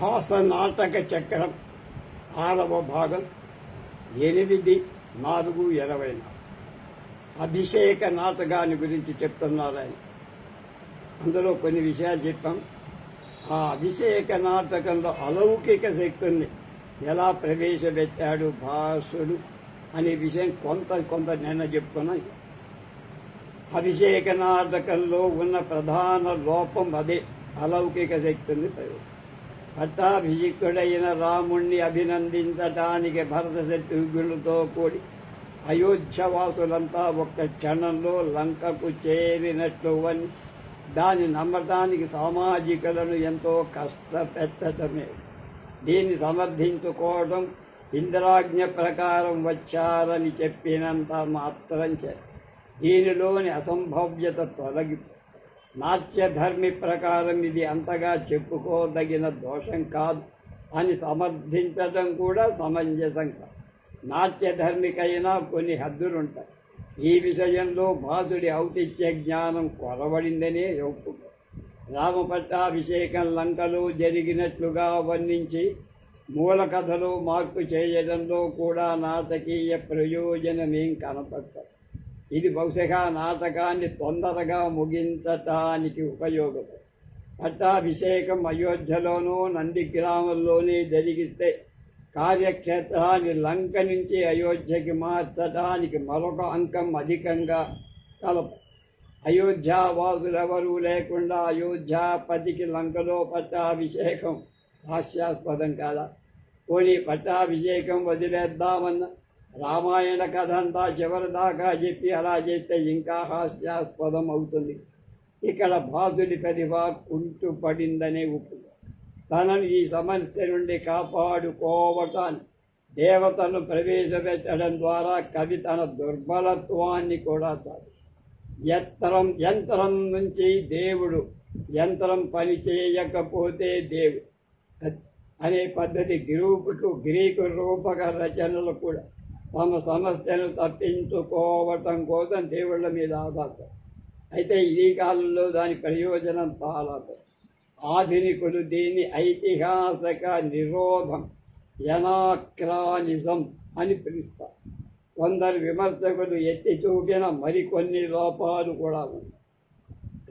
భాస నాటక చక్రం ఆరవ భాగం ఎనిమిది నాలుగు ఇరవై అభిషేక నాటకాన్ని గురించి చెప్తున్నారు ఆయన. అందులో కొన్ని విషయాలు చెప్పాం. ఆ అభిషేక నాటకంలో అలౌకిక శక్తుల్ని ఎలా ప్రవేశపెట్టాడు భాషుడు అనే విషయం కొంత కొంత నిన్న చెప్పుకున్నాం. అభిషేక నాటకంలో ఉన్న ప్రధాన లోపం అదే అలౌకిక శక్తుల్ని ప్రవేశం పట్టాభిషిక్తుడైన రాముణ్ణి అభినందించటానికి భరత శత్రుఘ్నులతో కూడి అయోధ్యవాసులంతా ఒక్క క్షణంలో లంకకు చేరినట్లు వంచి దాన్ని నమ్మటానికి సామాజికులను ఎంతో కష్టపెట్టడమే దీన్ని సమర్థించుకోవడం ఇంద్రాజ్ఞ ప్రకారం వచ్చారని చెప్పినంత మాత్రం చే దీనిలోని అసంభవ్యత తొలగి నాట్యధర్మి ప్రకారం ఇది అంతగా చెప్పుకోదగిన దోషం కాదు అని సమర్థించడం కూడా సమంజసం కాదు. నాట్యధర్మికైనా కొన్ని హద్దులుంటాయి. ఈ విషయంలో బాధుడి ఔతిత్య జ్ఞానం కొరబడిందనే ఒప్పుకో. రామపట్టాభిషేకం లంకలో జరిగినట్లుగా వర్ణించి మూల కథలో మార్పు చేయడంలో కూడా నాటకీయ ప్రయోజనమేం కనపడతాయి. ఇది బహుశా నాటకాన్ని తొందరగా ముగించటానికి ఉపయోగం పట్టాభిషేకం అయోధ్యలోనూ నందిగ్రామంలోనే జరిగిస్తే కార్యక్షేత్రాన్ని లంక నుంచి అయోధ్యకి మార్చడానికి మరొక అంకం అధికంగా కలప అయోధ్యావాసులెవరూ లేకుండా అయోధ్యాపతికి లంకలో పట్టాభిషేకం హాస్యాస్పదం కాదా? పోనీ పట్టాభిషేకం వదిలేద్దామన్న రామాయణ కథ అంతా చివరి దాకా చెప్పి అలా చేస్తే ఇంకా హాస్యాస్పదం అవుతుంది ఇక్కడ బాధుడి ప్రతిభ కుంటుపడిందనే ఉప్పు తనను ఈ సమస్య నుండి కాపాడుకోవటాన్ని దేవతను ప్రవేశపెట్టడం ద్వారా కవి తన దుర్బలత్వాన్ని కూడా తాడు. యంత్రం యంత్రం నుంచి దేవుడు యంత్రం పని చేయకపోతే దేవుడు. అనే పద్ధతి గ్రూపుకు గ్రీకు రూపక రచనలు కూడా. తమ సమస్యను తప్పించుకోవటం కోసం దేవుళ్ళ మీద ఆధారపడి. అయితే ఈ కాలంలో దాని ప్రయోజనం చాలా ఆధునికులు దీన్ని ఐతిహాసిక నిరోధం ఎనాక్రానిజం అని పిలుస్తారు. కొందరు విమర్శకులు ఎత్తి చూపిన మరికొన్ని లోపాలు కూడా ఉన్నాయి.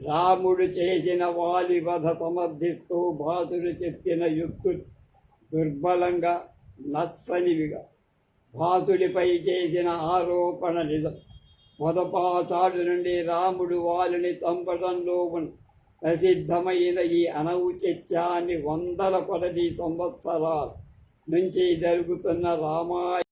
రాముడు చేసిన వాలి వధ సమర్థిస్తూ బాధుడు చెప్పిన యుక్తులు దుర్బలంగా నచ్చనివిగా పాతుడిపై చేసిన ఆరోపణ నిజం. మొదపాచాడు నుండి రాముడు వారిని చంపడంలో ఉన్న ప్రసిద్ధమైన ఈ అనౌచిత్యాన్ని వందల కొలది సంవత్సరాల నుంచి జరుగుతున్న రామాయణ